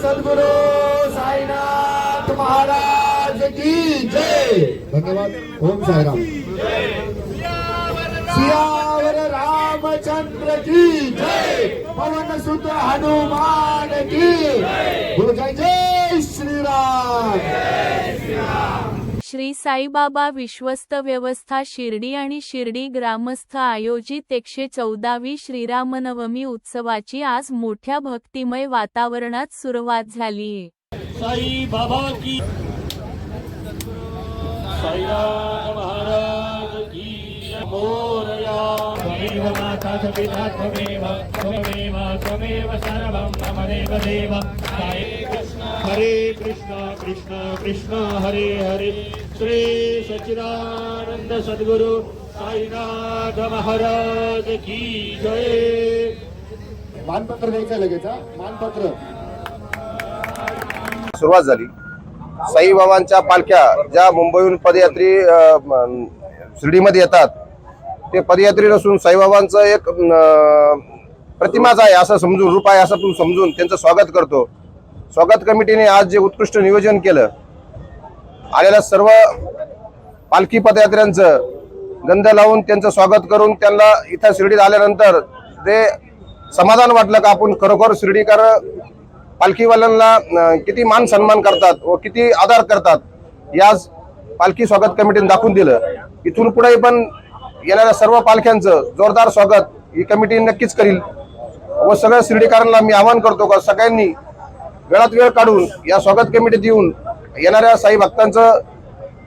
सद्गुरु साईनाथ महाराज की जय। धन्यवाद। ओम साईराम। सियावर रामचंद्र की जय। पवन सुत हनुमान की बोलो जय जय श्रीराम। श्री साईबाबा विश्वस्त व्यवस्था शिर्डी आणि शिर्डी ग्रामस्थ आयोजित एकशे चौदावी श्रीरामनवमी उत्सवाची आज मोठ्या भक्तिमय वातावरणात सुरुवात झाली. साई बाबा की साईनाथ महाराज. मोरया त्वमेव माता च पिता त्वमेव त्वमेव त्वमेव सर्वं मम साई कृष्ण। हरे कृष्ण कृष्ण कृष्ण हरे हरे। श्री सच्चिदानंद सद्गुरु साईनाथ महाराज की जय। मानपत्र द्यायचं लगेच हा? मानपत्र. सुरुवात झाली. साईबाबांच्या पालख्या ज्या मुंबईहून पदयात्री शिर्डीमध्ये येतात ते पदयात्री नसून साईबाबांचं एक प्रतिमाच आहे असं समजून रूप आहे असं आपण समजून त्यांचं स्वागत करतो. स्वागत कमिटीने आज जे उत्कृष्ट नियोजन केलं आलेल्या सर्व पालखी पदयात्र्यांचं गंध लावून त्यांचं स्वागत करून त्यांना इथं शिर्डीत आल्यानंतर ते समाधान वाटलं का आपण खरोखर शिर्डीकर पालखीवाल्यांना किती मान सन्मान करतात व किती आदर करतात याच पालखी स्वागत कमिटीने दाखवून दिलं. इथून पुढे पण येणाऱ्या सर्व पालख्यांचं जोरदार स्वागत ही कमिटी नक्कीच करील. व सगळ्या शिर्डीकरांना मी आवाहन करतो का सगळ्यांनी वेळात वेळ काढून या स्वागत कमिटीत येऊन येणाऱ्या साई भक्तांचं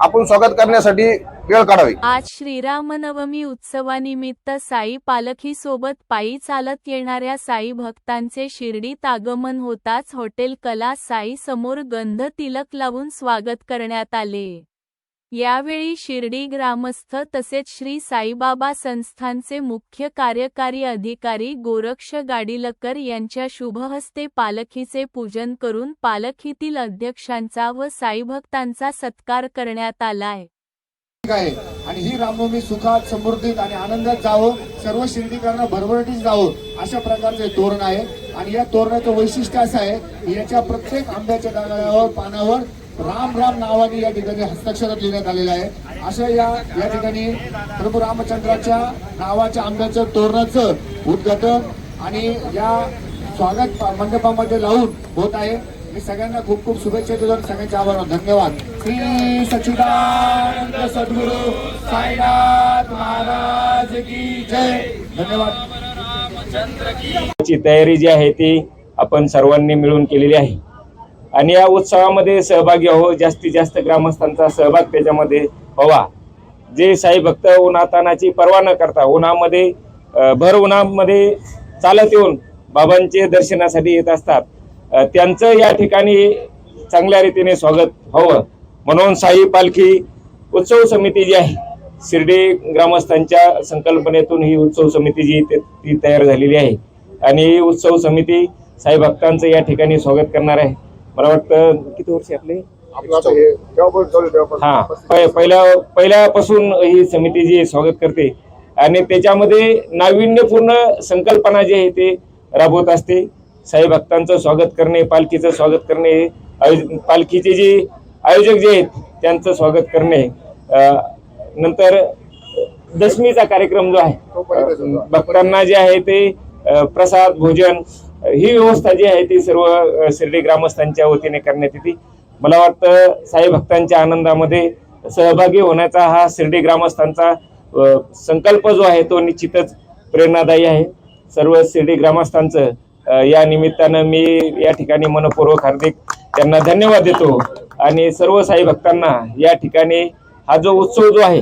आपण स्वागत करण्यासाठी वेळ काढावी. आज श्रीरामनवमी उत्सवानिमित्त साई पालखी सोबत पायी चालत येणाऱ्या साई भक्तांचे शिर्डीत आगमन होताच हॉटेल कला साई समोर गंध तिलक लावून स्वागत करण्यात आले. यावेळी शिर्डी ग्रामस्थ तसेच श्री साईबाबा संस्थानचे मुख्य कार्यकारी अधिकारी गोरक्ष गाडीलकर यांच्या शुभहस्ते पालखीचे पूजन करून पालखीतील अध्यक्षांचा व साईभक्तांचा सत्कार करण्यात आलाय. आहे. आणि ही रामनवमी सुखात समृद्धीत आणि आनंदात जावं. सर्व शिर्डीकरांना भरभराटीत जावं. अशा प्रकारचे तोरण आहे. आणि या तोरणाचं वैशिष्ट्य असं आहे याच्या प्रत्येक आंब्याच्या डागावर पानावर राम राम नावाने या ठिकाणी हस्ताक्षरात लिहिण्यात आलेलं आहे. अशा या या ठिकाणी प्रभू रामचंद्राच्या नावाच्या आंब्याचं तोरणाचं उद्घाटन आणि या स्वागत मंडपामध्ये लावून होत आहे. मी सगळ्यांना खूप खूप शुभेच्छा देतो सगळ्यांचे आभार धन्यवाद. श्री सच्चिदानंद सद्गुरु साईनाथ महाराज की जय. धन्यवाद. ची तयारी जी आहे ती आपण सर्वांनी मिळून केलेली आहे. आणि या उत्सवामध्ये सहभागी हो जास्तीत जास्त ग्रामस्थांचा सहभाग त्याच्यामध्ये व्हावा. जे साई भक्त उन्हातानाची पर्वा न करता उन्हामध्ये भर उन्हामध्ये चालत येऊन बाबांचे दर्शनासाठी येत असतात त्यांचं या ठिकाणी चांगल्या रीतीने स्वागत व्हावं. म्हणून साई पालखी उत्सव समिती जी आहे शिर्डी ग्रामस्थांच्या संकल्पनेतून ही उत्सव समिती जी ते- ती तयार झालेली आहे. आणि ही उत्सव समिती साई भक्तांचं या ठिकाणी स्वागत करणार आहे. मला वाटतं किती वर्ष आपले? हा पहि- पहिल्या पहिल्यापासून ही समिती जी स्वागत करते. आणि त्याच्यामध्ये नाविन्यपूर्ण संकल्पना जी आहे ते राबवत असते. साई भक्तांचं स्वागत करणे पालखीचं स्वागत करणे आयोज- पालखीचे जे आयोजक जे आहेत त्यांचं स्वागत करणे. नंतर दशमीचा कार्यक्रम जो आहे भक्तांना जे आहे ते प्रसाद भोजन ही व्यवस्था जी आहे ती सर्व शिर्डी ग्रामस्थांच्या वतीने करण्यात येते. मला वाटतं साई भक्तांच्या आनंदामध्ये सहभागी होण्याचा हा शिर्डी ग्रामस्थांचा संकल्प जो आहे तो निश्चितच प्रेरणादायी आहे. सर्व शिर्डी ग्रामस्थांचं या निमित्तानं मी या ठिकाणी मनपूर्वक हार्दिक त्यांना धन्यवाद देतो. आणि सर्व साई भक्तांना या ठिकाणी हा जो उत्सव जो आहे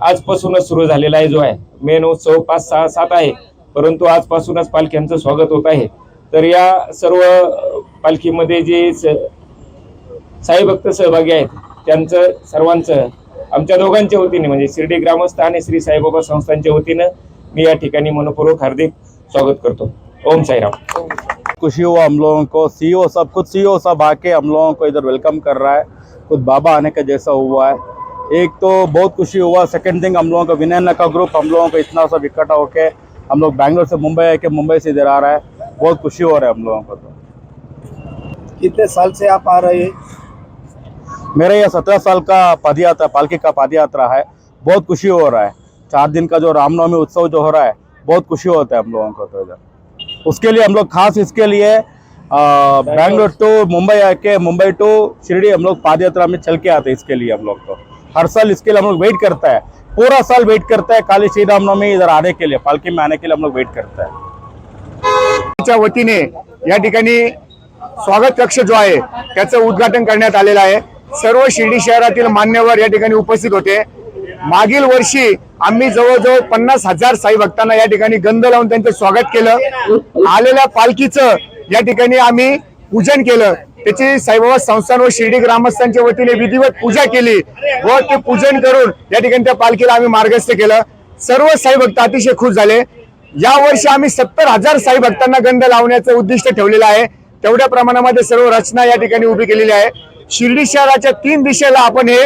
आजपासूनच सुरू झालेला आहे जो आहे. मेन उत्सव पाच सहा सात आहे. परंतु आजपासूनच पालख्यांचं स्वागत होत आहे. तर या सर्व पालखीमध्ये जे स- साई भक्त सहभागी आहेत त्यांचं सर्वांचं आमच्या दोघांच्या वतीने म्हणजे शिर्डी ग्रामस्थ आणि श्री साईबाबा संस्थांच्या वतीनं मी या ठिकाणी मनपूर्वक हार्दिक स्वागत करतो. ओम साईराम. खुशी हुआ हो हम लोगों को सी ओ सब खुद ओ सब आके हम लोगों को इधर वेलकम कर रहा है। खुद बाबा आने का जैसा हुआ है। एक तो बहुत खुशी हुआ सेकंड थिंग हम लोगों का विनय का ग्रुप हम लोगों को इतना सब इकट्ठा होके हम लोग बैंगलोर से मुंबई आए के मुंबई से इधर आ रहा है। बहुत खुशी हो रहा है हम लोगों को तो। कितने साल से आप आ रहे हैं? मेरा यह सत्रह साल का पदयात्रा पालकी का पदयात्रा है। बहुत खुशी हो रहा है। चार दिन का जो रामनवमी उत्सव जो हो रहा है बहुत खुशी होता है हम लोगों को तो इधर। उसके लिए हम लोग खास इसके लिए बैंगलोर। टू मुंबई आके मुंबई टू शिरडी हम लोग पदयात्रा में चल के आते हैं इसके लिए हम लोग को हर साल इसके लिए हम लोग वेट करता है। पूरा साल वेट करता है काली श्री रामनवमी इधर आने के लिए पालकी में आने के लिए हम लोग वेट करता है। वतीने या ठिकाणी स्वागत कक्ष जो आहे त्याचं उद्घाटन करण्यात आलेलं आहे. सर्व शिर्डी शहरातील मान्यवर या ठिकाणी उपस्थित होते. मागील वर्षी आम्ही जवळजवळ पन्नास हजार साई भक्तांना या ठिकाणी गंध लावून त्यांचं स्वागत केलं. आलेल्या पालखीचं या ठिकाणी आम्ही पूजन केलं. त्याची साईबाबा संस्थान व शिर्डी ग्रामस्थांच्या वतीने विधिवत पूजा केली व ते पूजन करून या ठिकाणी त्या पालखीला आम्ही मार्गस्थ केलं. सर्व साई भक्त अतिशय खुश झाले. या वर्षी आम्ही सत्तर हजार साई भक्तांना गंध लावण्याचं उद्दिष्ट ठेवलेलं आहे. तेवढ्या प्रमाणामध्ये सर्व रचना या ठिकाणी उभी केलेली आहे. शिर्डी शहराच्या तीन दिशेला आपण हे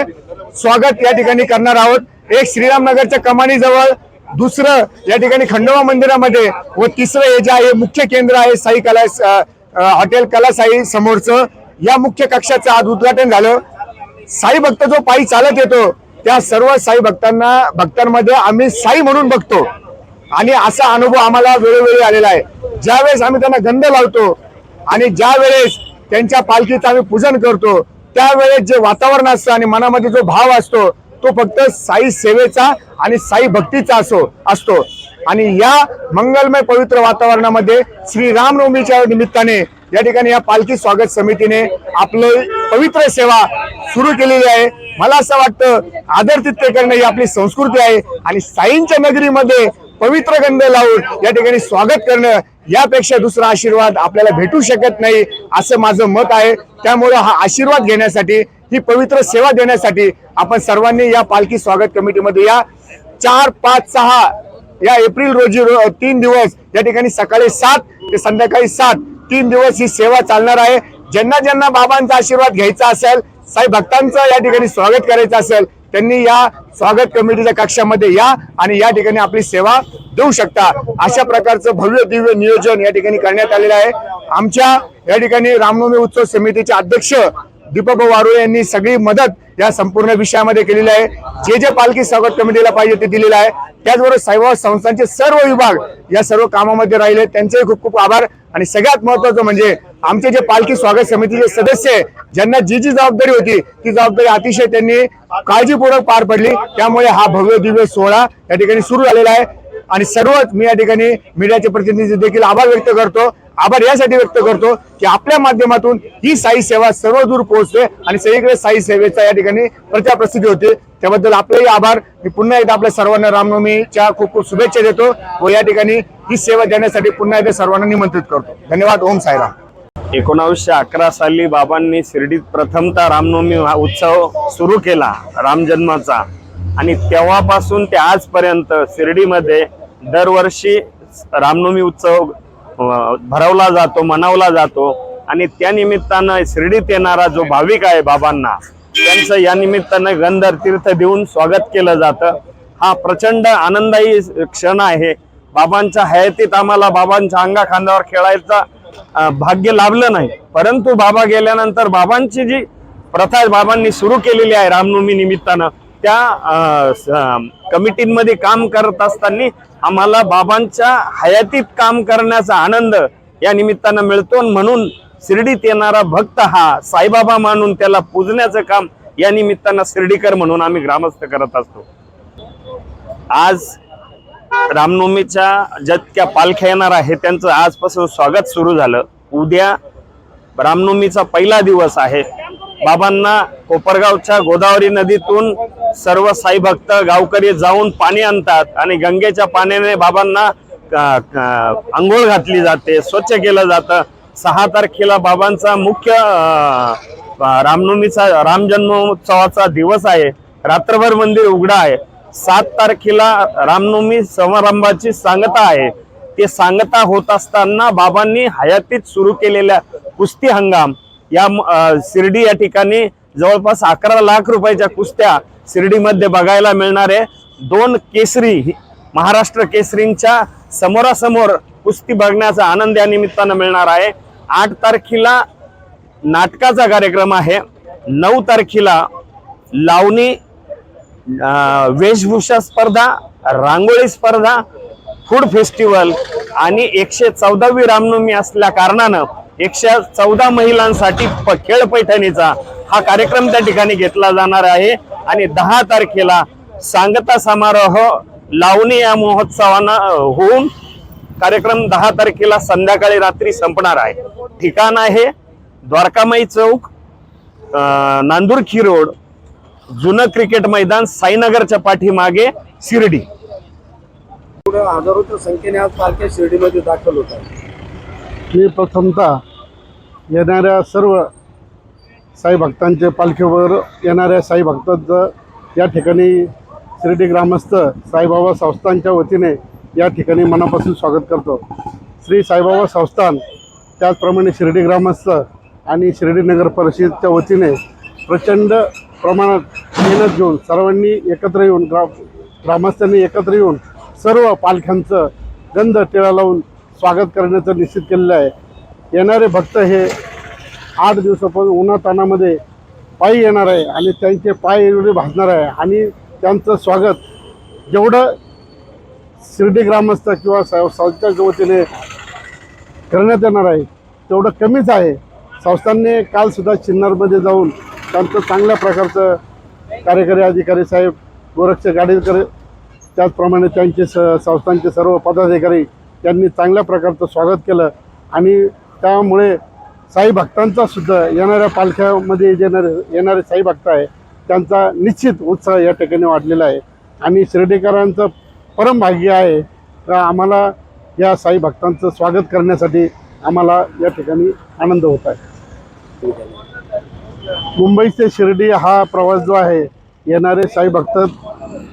स्वागत या ठिकाणी करणार आहोत. एक श्रीरामनगरच्या कमानीजवळ दुसरं या ठिकाणी खंडोबा मंदिरामध्ये व तिसरं हे जे आहे मुख्य केंद्र आहे साई कला हॉटेल कला साई समोरचं या मुख्य कक्षाचं आज उद्घाटन झालं. साई भक्त जो पायी चालत येतो त्या सर्व साई भक्तांना भक्तांमध्ये आम्ही साई म्हणून बघतो. आणि असा अनुभव आम्हाला वेळोवेळी आलेला आहे. ज्यावेळेस आम्ही त्यांना गंध लावतो आणि ज्या वेळेस त्यांच्या पालखीचं आम्ही पूजन करतो त्यावेळेस जे वातावरण असतं आणि मनामध्ये जो भाव असतो तो फक्त साई सेवेचा आणि साई भक्तीचा असो असतो. आणि या मंगलमय पवित्र वातावरणामध्ये श्री रामनवमीच्या निमित्ताने या ठिकाणी या पालखी स्वागत समितीने आपलं पवित्र सेवा सुरू केलेली आहे. मला असं वाटतं आदरतिथ्य करणं ही आपली संस्कृती आहे आणि साईंच्या नगरीमध्ये पवित्र गंध लावून या ठिकाणी स्वागत करणं यापेक्षा दुसरा आशीर्वाद आपल्याला भेटू शकत नाही असं माझं मत आहे. त्यामुळे हा आशीर्वाद घेण्यासाठी ही पवित्र सेवा देण्यासाठी आपण सर्वांनी या पालखी स्वागत कमिटीमध्ये या चार पाच सहा या एप्रिल रोजी रो- तीन दिवस या ठिकाणी सकाळी सात ते संध्याकाळी सात तीन दिवस ही सेवा चालणार आहे. ज्यांना ज्यांना बाबांचा आशीर्वाद घ्यायचा असेल साई भक्तांचं या ठिकाणी स्वागत करायचं असेल त्यांनी या स्वागत कमिटीच्या कक्षामध्ये या आणि या ठिकाणी आपली सेवा देऊ शकता. अशा प्रकारचं भव्य दिव्य नियोजन या ठिकाणी करण्यात आलेलं आहे. आमच्या या ठिकाणी रामनवमी उत्सव समितीचे अध्यक्ष दीपक वारुळे यांनी सगळी मदत या संपूर्ण विषयामध्ये केलेली आहे. जे जे पालखी स्वागत कमिटीला पाहिजे ते दिलेलं आहे. त्याचबरोबर साईबाबा संस्थांचे सर्व विभाग या सर्व कामामध्ये राहिले. त्यांचेही खूप खूप आभार. आणि सगळ्यात महत्वाचं म्हणजे आमचे जे पालखी स्वागत समितीचे सदस्य आहे, ज्यांना जी जी जबाबदारी होती ती जबाबदारी अतिशय त्यांनी काळजीपूर्वक पार पडली. त्यामुळे हा भव्य दिव्य सोहळा या ठिकाणी सुरू झालेला आहे. आणि सर्वच मी या ठिकाणी मीडियाचे प्रतिनिधी देखील आभार व्यक्त करतो. आभार यासाठी व्यक्त करतो की आपल्या माध्यमातून ही साई सेवा सर्व दूर पोहोचते आणि सगळीकडे साई सेवेचा या ठिकाणी प्रचार प्रसिद्धी होते. त्याबद्दल आपलेही आभार. मी पुन्हा एकदा आपल्या सर्वांना रामनवमीच्या खूप खूप शुभेच्छा देतो व या ठिकाणी ही सेवा देण्यासाठी पुन्हा एकदा सर्वांना निमंत्रित करतो. धन्यवाद. ओम साईराम. एकोणावीसशे अकरा साली बाबांनी शिर्डीत प्रथमतः रामनवमी हा उत्सव सुरू केला रामजन्माचा आणि तेव्हापासून ते आजपर्यंत शिर्डीमध्ये दरवर्षी रामनवमी उत्सव भरवला जातो मनवला जातो. आणि त्या निमित्तानं शिर्डीत येणारा जो भाविक आहे बाबांना त्यांचं या निमित्तानं गंधर तीर्थ देऊन स्वागत केलं जातं. हा प्रचंड आनंदायी क्षण आहे. बाबांच्या हयातीत आम्हाला बाबांच्या अंगा खांद्यावर खेळायचा भाग्य लाभलं नाही. परंतु बाबा गेल्यानंतर बाबांची जी प्रथा बाबांनी सुरू केलेली आहे रामनवमी निमित्तानं त्या कमिटींमध्ये काम करत असताना आम्हाला बाबांच्या हयातीत काम करण्याचा आनंद या निमित्तानं मिळतो. म्हणून शिर्डीत येणारा भक्त हा साईबाबा मानून त्याला पूजण्याचं काम या निमित्तानं शिर्डीकर म्हणून आम्ही ग्रामस्थ करत असतो. आज रामनवमीच्या जितक्या पालख्या येणार आहे त्यांचं आजपासून स्वागत सुरू झालं. उद्या रामनवमीचा पहिला दिवस आहे. बाबांना कोपरगावच्या गोदावरी नदीतून सर्व साई भक्त गावकरी जाऊन पाणी आणतात आणि गंगेच्या पाण्याने बाबांना आंघोळ घातली जाते स्वच्छ केलं जातं. सहा तारखेला बाबांचा मुख्य रामनवमीचा रामजन्मोत्सवाचा दिवस आहे. रात्रभर मंदिर उघडं आहे. सात तारखेला रामनवमी समारंभाची सांगता आहे. ते सांगता होत असताना बाबांनी हयातीत सुरू केलेल्या कुस्ती हंगाम. या शिर्डी या ठिकाणी जवळपास अकरा लाख रुपयाच्या कुस्त्या शिर्डीमध्ये बघायला मिळणार आहे दोन केसरी महाराष्ट्र केसरींच्या समोरासमोर कुस्ती बघण्याचा आनंद या निमित्तानं मिळणार आहे. आठ तारखेला नाटकाचा कार्यक्रम आहे. नऊ तारखेला लावणी वेशभूषा स्पर्धा रांगोळी स्पर्धा फूड फेस्टिवल आणि एकशे चौदावी रामनवमी असल्या कारणानं एकशे चौदा महिलांसाठी प- खेळ पैठणीचा हा कार्यक्रम त्या ठिकाणी घेतला जाणार आहे. आणि दहा तारखेला सांगता समारोह लावणी या महोत्सवानं होऊन कार्यक्रम दहा तारखेला संध्याकाळी रात्री संपणार आहे. ठिकाण आहे द्वारकामाई चौक नांदुरखी रोड जुनं क्रिकेट मैदान साईनगरच्या पाठीमागे शिर्डी. पुढे हजारोच्या संख्येने आज पालख्या शिर्डीमध्ये दाखल होत आहे मी प्रथमतः येणाऱ्या सर्व साई भक्तांचे पालखीवर येणाऱ्या साई भक्तांचं या ठिकाणी शिर्डी ग्रामस्थ साईबाबा संस्थानच्या वतीने या ठिकाणी मनापासून स्वागत करतो. श्री साईबाबा संस्थान त्याचप्रमाणे शिर्डी ग्रामस्थ आणि शिर्डी नगर परिषदेच्या वतीने प्रचंड प्रमाणात मेहनत घेऊन सर्वांनी एकत्र येऊन ग्रा ग्रामस्थांनी एकत्र येऊन सर्व पालख्यांचं गंध टिळा लावून स्वागत करण्याचं निश्चित केलेलं आहे. येणारे भक्त हे आठ दिवसापासून उन्हातानामध्ये पायी येणार आहे आणि त्यांचे पाय एवढे भाजणार आहे आणि त्यांचं स्वागत जेवढं शिर्डी ग्रामस्थ किंवा संस्थांच्या वतीने करण्यात येणार आहे तेवढं कमीच आहे. संस्थांनी कालसुद्धा चिन्नारमध्ये जाऊन त्यांचं चांगल्या प्रकारचं कार्यकारी अधिकारी साहेब गोरक्ष गाडीकर त्याचप्रमाणे त्यांचे स संस्थांचे सर्व पदाधिकारी त्यांनी चांगल्या प्रकारचं स्वागत केलं आणि त्यामुळे साई भक्तांचा सुद्धा येणाऱ्या पालख्यामध्ये येणारे येणारे साई भक्त आहे त्यांचा निश्चित उत्साह या ठिकाणी वाढलेला आहे. आणि शिर्डीकरांचं परम भाग्य आहे का आम्हाला या साई भक्तांचं स्वागत करण्यासाठी आम्हाला या ठिकाणी आनंद होत आहे. मुंबई ते शिर्डी हा प्रवास जो आहे येणारे साई भक्त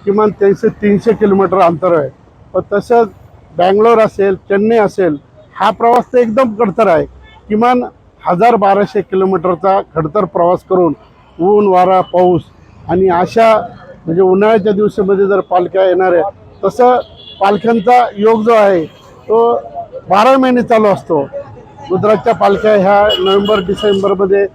किमान तीनशे तीनशे किलोमीटर अंतर आहे. पण तसंच बँगलोर असेल चेन्नई असेल हा प्रवास तर एकदम कडतर आहे. किमान हजार बाराशे किलोमीटरचा खडतर प्रवास करून ऊन वारा पाऊस आणि अशा म्हणजे उन्हाळ्याच्या दिवसामध्ये जर पालख्या येणार आहे तसं पालख्यांचा योग जो आहे तो बारा महिने चालू असतो. गुजरातच्या पालख्या ह्या नोव्हेंबर डिसेंबरमध्ये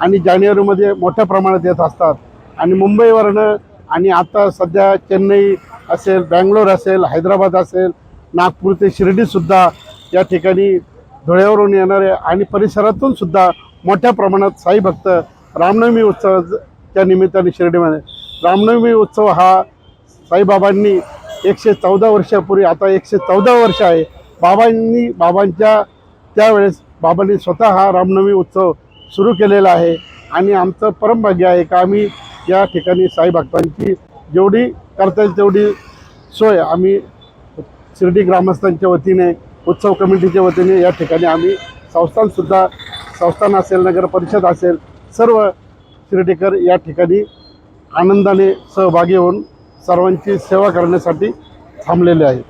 आणि जानेवारीमध्ये मोठ्या प्रमाणात येत असतात. आणि मुंबईवरनं आणि आता सध्या चेन्नई असेल बँगलोर असेल हैदराबाद असेल नागपूर ते शिर्डीसुद्धा या ठिकाणी धुळ्यावरून येणारे आणि परिसरातून सुद्धा मोठ्या प्रमाणात साई भक्त रामनवमी उत्सवाच्या निमित्ताने शिर्डीमध्ये रामनवमी उत्सव हा साईबाबांनी एकशे चौदा वर्षापूर्वी आता एकशे चौदा वर्ष आहे. बाबांनी बाबांच्या त्यावेळेस बाबांनी स्वतः हा रामनवमी उत्सव सुरू केलेला आहे. आणि आमचं परमभाग्य आहे का आम्ही या ठिकाणी साई भक्तांची जेवढी करता येईल तेवढी सोय आम्ही शिर्डी ग्रामस्थांच्या वतीने उत्सव कमिटीच्या वतीने या ठिकाणी आम्ही संस्थानसुद्धा संस्थान असेल नगर परिषद असेल सर्व शिर्डीकर या ठिकाणी आनंदाने सहभागी होऊन सर्वांची सेवा करण्यासाठी थांबलेले आहेत.